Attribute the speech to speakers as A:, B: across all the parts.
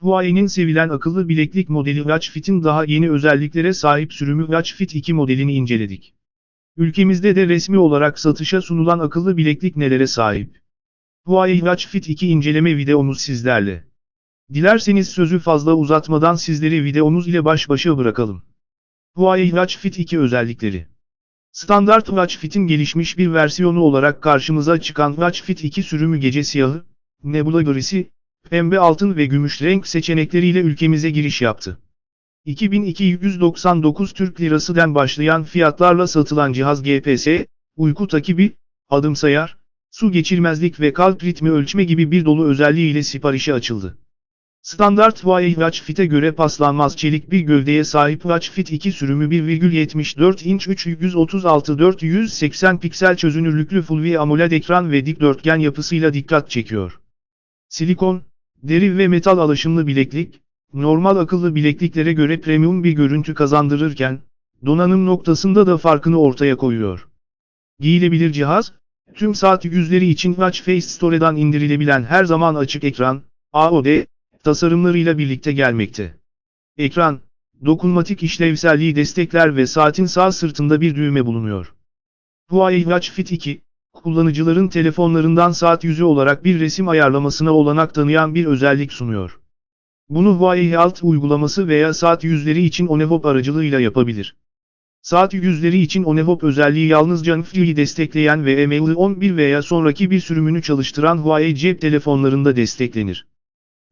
A: Huawei'nin sevilen akıllı bileklik modeli Watch Fit'in daha yeni özelliklere sahip sürümü Watch Fit 2 modelini inceledik. Ülkemizde de resmi olarak satışa sunulan akıllı bileklik nelere sahip? Huawei Watch Fit 2 inceleme videomuz sizlerle. Dilerseniz sözü fazla uzatmadan sizleri videomuz ile baş başa bırakalım. Huawei Watch Fit 2 özellikleri Standart Watch Fit'in gelişmiş bir versiyonu olarak karşımıza çıkan Watch Fit 2 sürümü gece siyahı, nebula grisi, pembe altın ve gümüş renk seçenekleriyle ülkemize giriş yaptı. 2299 Türk Lirası'dan başlayan fiyatlarla satılan cihaz GPS, uyku takibi, adım sayar, su geçirmezlik ve kalp ritmi ölçme gibi bir dolu özelliğiyle siparişe açıldı. Standart Watch Fit'e göre paslanmaz çelik bir gövdeye sahip Watch Fit 2 sürümü 1,74 inç 336-480 piksel çözünürlüklü Full AMOLED ekran ve dikdörtgen yapısıyla dikkat çekiyor. Silikon, deri ve metal alaşımlı bileklik, normal akıllı bilekliklere göre premium bir görüntü kazandırırken, donanım noktasında da farkını ortaya koyuyor. Giyilebilir cihaz, tüm saat yüzleri için Watch Face Store'dan indirilebilen her zaman açık ekran, AOD, tasarımlarıyla birlikte gelmekte. Ekran, dokunmatik işlevselliği destekler ve saatin sağ sırtında bir düğme bulunuyor. Huawei Watch Fit 2, kullanıcıların telefonlarından saat yüzü olarak bir resim ayarlamasına olanak tanıyan bir özellik sunuyor. Bunu Huawei Alt uygulaması veya saat yüzleri için Onehop aracılığıyla yapabilir. Saat yüzleri için Onehop özelliği yalnızca NFT'yi destekleyen ve ML 11 veya sonraki bir sürümünü çalıştıran Huawei cep telefonlarında desteklenir.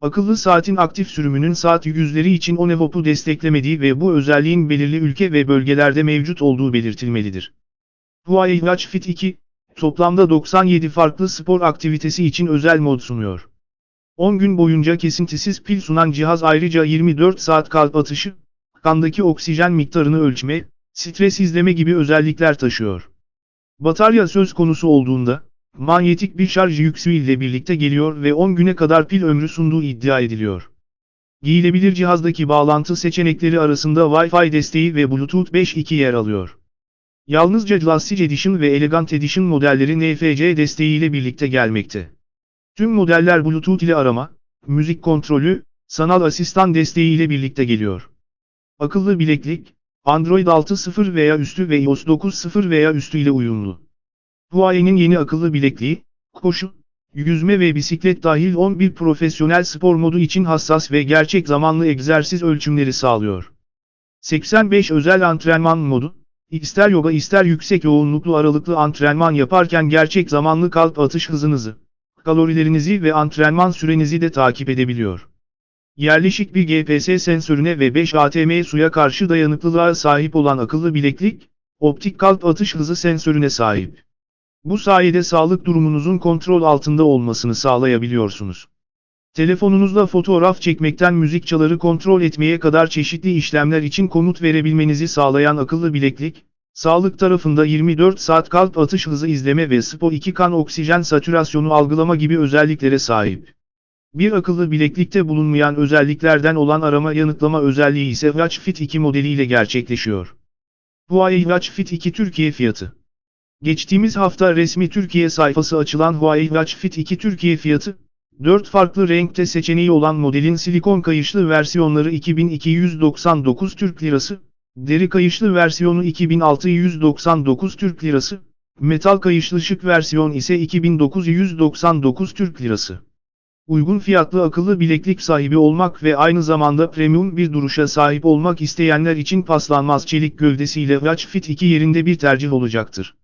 A: Akıllı saatin aktif sürümünün saat yüzleri için Onehop'u desteklemediği ve bu özelliğin belirli ülke ve bölgelerde mevcut olduğu belirtilmelidir. Huawei Watch Fit 2, toplamda 97 farklı spor aktivitesi için özel mod sunuyor. 10 gün boyunca kesintisiz pil sunan cihaz ayrıca 24 saat kalp atışı, kandaki oksijen miktarını ölçme, stres izleme gibi özellikler taşıyor. Batarya söz konusu olduğunda, manyetik bir şarj yüksü ile birlikte geliyor ve 10 güne kadar pil ömrü sunduğu iddia ediliyor. Giyilebilir cihazdaki bağlantı seçenekleri arasında Wi-Fi desteği ve Bluetooth 5.2 yer alıyor. Yalnızca Classic Edition ve Elegant Edition modelleri NFC desteğiyle birlikte gelmekte. Tüm modeller Bluetooth ile arama, müzik kontrolü, sanal asistan desteğiyle birlikte geliyor. Akıllı bileklik, Android 6.0 veya üstü ve iOS 9.0 veya üstü ile uyumlu. Huawei'nin yeni akıllı bilekliği, koşu, yüzme ve bisiklet dahil 11 profesyonel spor modu için hassas ve gerçek zamanlı egzersiz ölçümleri sağlıyor. 85 özel antrenman modu, ister yoga ister yüksek yoğunluklu aralıklı antrenman yaparken gerçek zamanlı kalp atış hızınızı, kalorilerinizi ve antrenman sürenizi de takip edebiliyor. Yerleşik bir GPS sensörüne ve 5 ATM suya karşı dayanıklılığa sahip olan akıllı bileklik, optik kalp atış hızı sensörüne sahip. Bu sayede sağlık durumunuzun kontrol altında olmasını sağlayabiliyorsunuz. Telefonunuzla fotoğraf çekmekten müzik çaları kontrol etmeye kadar çeşitli işlemler için komut verebilmenizi sağlayan akıllı bileklik, sağlık tarafında 24 saat kalp atış hızı izleme ve SPO2 kan oksijen satürasyonu algılama gibi özelliklere sahip. Bir akıllı bileklikte bulunmayan özelliklerden olan arama yanıtlama özelliği ise Watch Fit 2 modeliyle gerçekleşiyor. Huawei Watch Fit 2 Türkiye fiyatı Geçtiğimiz hafta resmi Türkiye sayfası açılan Huawei Watch Fit 2 Türkiye fiyatı, 4 farklı renkte seçeneği olan modelin silikon kayışlı versiyonları 2299 Türk Lirası, deri kayışlı versiyonu 2699 Türk Lirası, metal kayışlı şık versiyon ise 2999 Türk Lirası. Uygun fiyatlı akıllı bileklik sahibi olmak ve aynı zamanda premium bir duruşa sahip olmak isteyenler için paslanmaz çelik gövdesiyle Watch Fit 2 yerinde bir tercih olacaktır.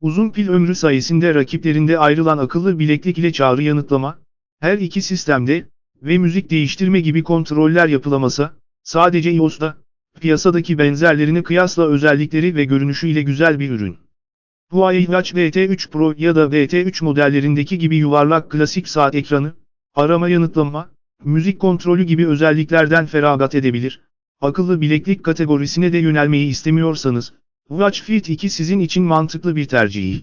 A: Uzun pil ömrü sayesinde rakiplerinde ayrılan akıllı bileklik ile çağrı yanıtlama, her iki sistemde ve müzik değiştirme gibi kontroller yapılamasa, sadece iOS'ta, piyasadaki benzerlerine kıyasla özellikleri ve görünüşü ile güzel bir ürün. Huawei Watch VT3 Pro ya da VT3 modellerindeki gibi yuvarlak klasik saat ekranı, arama yanıtlama, müzik kontrolü gibi özelliklerden feragat edebilir. Akıllı bileklik kategorisine de yönelmeyi istemiyorsanız, Watch Fit 2 sizin için mantıklı bir tercih.